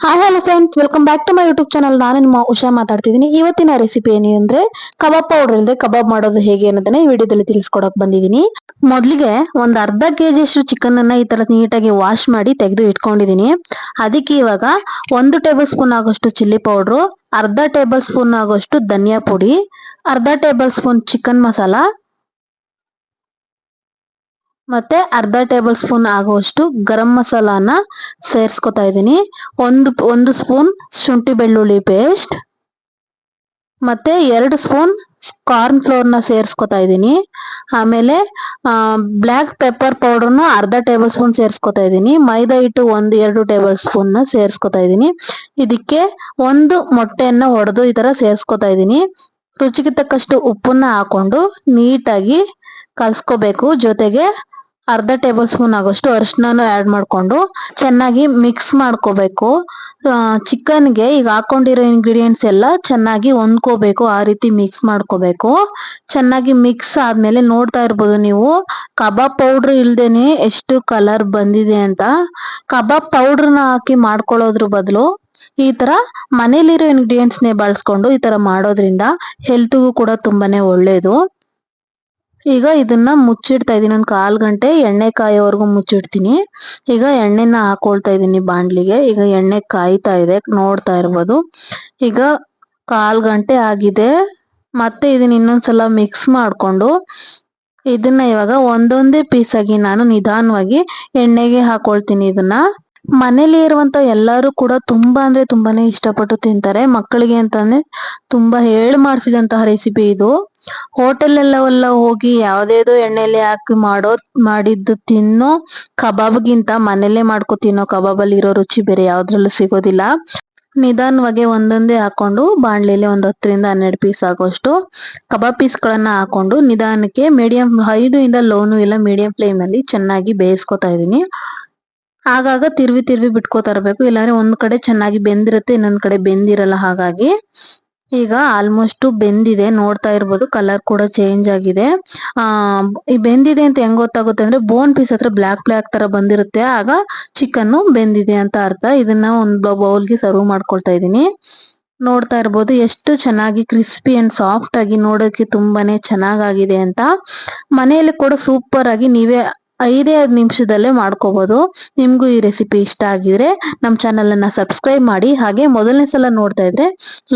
Hi hello friends welcome back to my YouTube channel ನಾನು ನಿಮ್ಮ ಉಷಾ ಮಾತಾಡ್ತಿದ್ದೀನಿ. ಇವತ್ತಿನ ರೆಸಿಪಿ ಏನು ಅಂದ್ರೆ ಕಬಾಬ್ ಪೌಡರ್ ಇಲ್ಲದೆ ಕಬಾಬ್ ಮಾಡೋದು ಹೇಗೆ ಅನ್ನೋದನ್ನ ಈ ವಿಡಿಯೋದಲ್ಲಿ ತಿಳಿಸ್ಕೊಡಕ್ ಬಂದಿದ್ದೀನಿ. ಮೊದಲಿಗೆ ಒಂದ್ ಅರ್ಧ ಕೆಜಿ ಅಷ್ಟು ಚಿಕನ್ ಅನ್ನ ಈ ತರ ನೀಟಾಗಿ ವಾಶ್ ಮಾಡಿ ತೆಗೆದು ಇಟ್ಕೊಂಡಿದೀನಿ ಅದಕ್ಕೆ ಇವಾಗ ಒಂದು ಟೇಬಲ್ ಸ್ಪೂನ್ ಆಗೋಷ್ಟು ಚಿಲ್ಲಿ ಪೌಡ್ರು ಅರ್ಧ ಟೇಬಲ್ ಸ್ಪೂನ್ ಆಗೋಷ್ಟು ಧನಿಯಾ ಪುಡಿ, ಅರ್ಧ ಟೇಬಲ್ ಸ್ಪೂನ್ ಚಿಕನ್ ಮಸಾಲ ಮತ್ತೆ ಅರ್ಧ ಟೇಬಲ್ ಸ್ಪೂನ್ ಆಗುವಷ್ಟು ಗರಂ ಮಸಾಲಾನ ಸೇರಿಸ್ಕೊತಾ ಇದ್ದೀನಿ. ಒಂದು ಒಂದು ಸ್ಪೂನ್ ಶುಂಠಿ ಬೆಳ್ಳುಳ್ಳಿ ಪೇಸ್ಟ್ ಮತ್ತೆ ಎರಡು ಸ್ಪೂನ್ ಕಾರ್ನ್ ಫ್ಲೋರ್ನ ಸೇರಿಸ್ಕೊತಾ ಇದ್ದೀನಿ. ಆಮೇಲೆ ಬ್ಲ್ಯಾಕ್ ಪೆಪ್ಪರ್ ಪೌಡರ್ನ ಅರ್ಧ ಟೇಬಲ್ ಸ್ಪೂನ್ ಸೇರಿಸ್ಕೊತಾ ಇದ್ದೀನಿ. ಮೈದಾ ಹಿಟ್ಟು ಒಂದು, ಎರಡು ಟೇಬಲ್ ಸ್ಪೂನ್ನ ಸೇರಿಸ್ಕೊತಾ ಇದ್ದೀನಿ. ಇದಕ್ಕೆ ಒಂದು ಮೊಟ್ಟೆಯನ್ನ ಹೊಡೆದು ಈ ಥರ ಸೇರಿಸ್ಕೊತಾ ಇದ್ದೀನಿ. ರುಚಿಗೆ ತಕ್ಕಷ್ಟು ಉಪ್ಪನ್ನ ಹಾಕೊಂಡು ನೀಟಾಗಿ ಕಲ್ಸ್ಕೋಬೇಕು. ಜೊತೆಗೆ ಅರ್ಧ ಟೇಬಲ್ ಸ್ಪೂನ್ ಆಗೋಷ್ಟು ಅರಿಶಿನ ಆಡ್ ಮಾಡ್ಕೊಂಡು ಚೆನ್ನಾಗಿ ಮಿಕ್ಸ್ ಮಾಡ್ಕೋಬೇಕು. ಚಿಕನ್ಗೆ ಈಗ ಹಾಕೊಂಡಿರೋ ಇಂಗ್ರೀಡಿಯೆಂಟ್ಸ್ ಎಲ್ಲ ಚೆನ್ನಾಗಿ ಹೊಂದ್ಕೋಬೇಕು, ಆ ರೀತಿ ಮಿಕ್ಸ್ ಮಾಡ್ಕೋಬೇಕು. ಚೆನ್ನಾಗಿ ಮಿಕ್ಸ್ ಆದ್ಮೇಲೆ ನೋಡ್ತಾ ಇರ್ಬೋದು ನೀವು, ಕಬಾಬ್ ಪೌಡ್ರ್ ಇಲ್ದೇನೆ ಎಷ್ಟು ಕಲರ್ ಬಂದಿದೆ ಅಂತ. ಕಬಾಬ್ ಪೌಡ್ರನ್ನ ಹಾಕಿ ಮಾಡ್ಕೊಳ್ಳೋದ್ರ ಬದಲು ಈ ತರ ಮನೇಲಿರೋ ಇಂಗ್ರೀಡಿಯೆಂಟ್ಸ್ ನೇ ಬಳಸ್ಕೊಂಡು ಈ ತರ ಮಾಡೋದ್ರಿಂದ ಹೆಲ್ತ್ಗೂ ಕೂಡ ತುಂಬಾನೇ ಒಳ್ಳೇದು. ಈಗ ಇದನ್ನ ಮುಚ್ಚಿಡ್ತಾ ಇದೀನಿ. ಒಂದು ಕಾಲು ಗಂಟೆ ಎಣ್ಣೆ ಕಾಯೋವರೆಗೂ ಮುಚ್ಚಿಡ್ತೀನಿ. ಈಗ ಎಣ್ಣೆನ ಹಾಕೊಳ್ತಾ ಇದ್ದೀನಿ ಬಾಂಡ್ಲಿಗೆ ಈಗ ಎಣ್ಣೆ ಕಾಯ್ತಾ ಇದೆ, ನೋಡ್ತಾ ಇರ್ಬೋದು. ಈಗ ಕಾಲ್ ಗಂಟೆ ಆಗಿದೆ. ಮತ್ತೆ ಇದನ್ನ ಇನ್ನೊಂದ್ಸಲ ಮಿಕ್ಸ್ ಮಾಡ್ಕೊಂಡು ಇದನ್ನ ಇವಾಗ ಒಂದೊಂದೇ ಪೀಸ್ ಆಗಿ ನಾನು ನಿಧಾನವಾಗಿ ಎಣ್ಣೆಗೆ ಹಾಕೊಳ್ತೀನಿ ಇದನ್ನ. ಮನೇಲಿ ಇರುವಂತ ಎಲ್ಲರೂ ಕೂಡ ತುಂಬಾ ಅಂದ್ರೆ ತುಂಬಾನೇ ಇಷ್ಟಪಟ್ಟು ತಿಂತಾರೆ. ಮಕ್ಕಳಿಗೆ ಅಂತಾನೆ ತುಂಬಾ ಹೇಳಿ ಮಾಡಿಸಿದಂತಹ ರೆಸಿಪಿ ಇದು. ಹೋಟೆಲ್ ಎಲ್ಲವೆಲ್ಲ ಹೋಗಿ ಯಾವ್ದೇದೋ ಎಣ್ಣೆಲಿ ಹಾಕಿ ಮಾಡೋ, ಮಾಡಿದ್ದು ತಿನ್ನೋ, ಕಬಾಬ್ಗಿಂತ ಮನೇಲೆ ಮಾಡ್ಕೊ ತಿನ್ನೋ ಕಬಾಬಲ್ಲಿ ಇರೋ ರುಚಿ ಬೇರೆ ಯಾವ್ದ್ರಲ್ಲೂ ಸಿಗೋದಿಲ್ಲ. ನಿಧಾನವಾಗಿ ಒಂದೊಂದೇ ಹಾಕೊಂಡು ಬಾಣ್ಲಿಲಿ ಒಂದ್ ಹತ್ತರಿಂದ ಹನ್ನೆರಡು ಪೀಸ್ ಆಗೋಷ್ಟು ಕಬಾಬ್ ಪೀಸ್ಗಳನ್ನ ಹಾಕೊಂಡು ನಿಧಾನಕ್ಕೆ ಮೀಡಿಯಂ ಹೈನು ಇಂದ ಲೋನು ಇಲ್ಲ ಮೀಡಿಯಂ ಫ್ಲೇಮ್ ಅಲ್ಲಿ ಚೆನ್ನಾಗಿ ಬೇಯಿಸ್ಕೊತಾ ಇದೀನಿ ಆಗಾಗ ತಿರ್ವಿ ತಿರ್ವಿ ಬಿಟ್ಕೋತಾ ಇರ್ಬೇಕು. ಇಲ್ಲಾಂದ್ರೆ ಒಂದ್ ಕಡೆ ಚೆನ್ನಾಗಿ ಬೆಂದಿರುತ್ತೆ, ಇನ್ನೊಂದ್ ಕಡೆ ಬೆಂದಿರಲ್ಲ ಹಾಗಾಗಿ. ಈಗ ಆಲ್ಮೋಸ್ಟ್ ಬೆಂದಿದೆ, ನೋಡ್ತಾ ಇರ್ಬೋದು ಕಲರ್ ಕೂಡ ಚೇಂಜ್ ಆಗಿದೆ. ಆ, ಈ ಬೆಂದಿದೆ ಅಂತ ಹೆಂಗ್ ಗೊತ್ತಾಗುತ್ತೆ ಅಂದ್ರೆ ಬೋನ್ ಪೀಸ್ ಹತ್ರ ಬ್ಲಾಕ್ ಬ್ಲಾಕ್ ತರ ಬಂದಿರುತ್ತೆ, ಆಗ ಚಿಕನ್ ಬೆಂದಿದೆ ಅಂತ ಅರ್ಥ. ಇದನ್ನ ಒಂದು ಬೌಲ್ಗೆ ಸರ್ವ್ ಮಾಡ್ಕೊಳ್ತಾ ಇದ್ದೀನಿ. ನೋಡ್ತಾ ಇರ್ಬೋದು, ಎಷ್ಟು ಚೆನ್ನಾಗಿ ಕ್ರಿಸ್ಪಿ ಅಂಡ್ ಸಾಫ್ಟ್ ಆಗಿ ನೋಡೋಕೆ ತುಂಬಾನೇ ಚೆನ್ನಾಗಾಗಿದೆ ಅಂತ. ಮನೆಯಲ್ಲಿ ಕೂಡ ಸೂಪರ್ ಆಗಿ ನೀವೇ ಐದೇ ಐದು ನಿಮಿಷದಲ್ಲೇ ಮಾಡ್ಕೋಬೋದು. ನಿಮಗೂ ಈ ರೆಸಿಪಿ ಇಷ್ಟ ಆಗಿದ್ರೆ ನಮ್ಮ ಚಾನಲ್ ಅನ್ನ ಸಬ್ಸ್ಕ್ರೈಬ್ ಮಾಡಿ. ಹಾಗೆ ಮೊದಲನೇ ಸಲ ನೋಡ್ತಾ ಇದ್ರೆ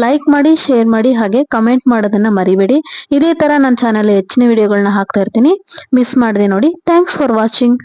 ಲೈಕ್ ಮಾಡಿ ಶೇರ್ ಮಾಡಿ, ಹಾಗೆ ಕಮೆಂಟ್ ಮಾಡೋದನ್ನ ಮರಿಬೇಡಿ. ಇದೇ ತರ ನನ್ನ ಚಾನಲ್ ಹೆಚ್ಚಿನ ವಿಡಿಯೋಗಳನ್ನ ಹಾಕ್ತಾ ಇರ್ತೀನಿ. ಮಿಸ್ ಮಾಡದೆ ನೋಡಿ. Thanks for watching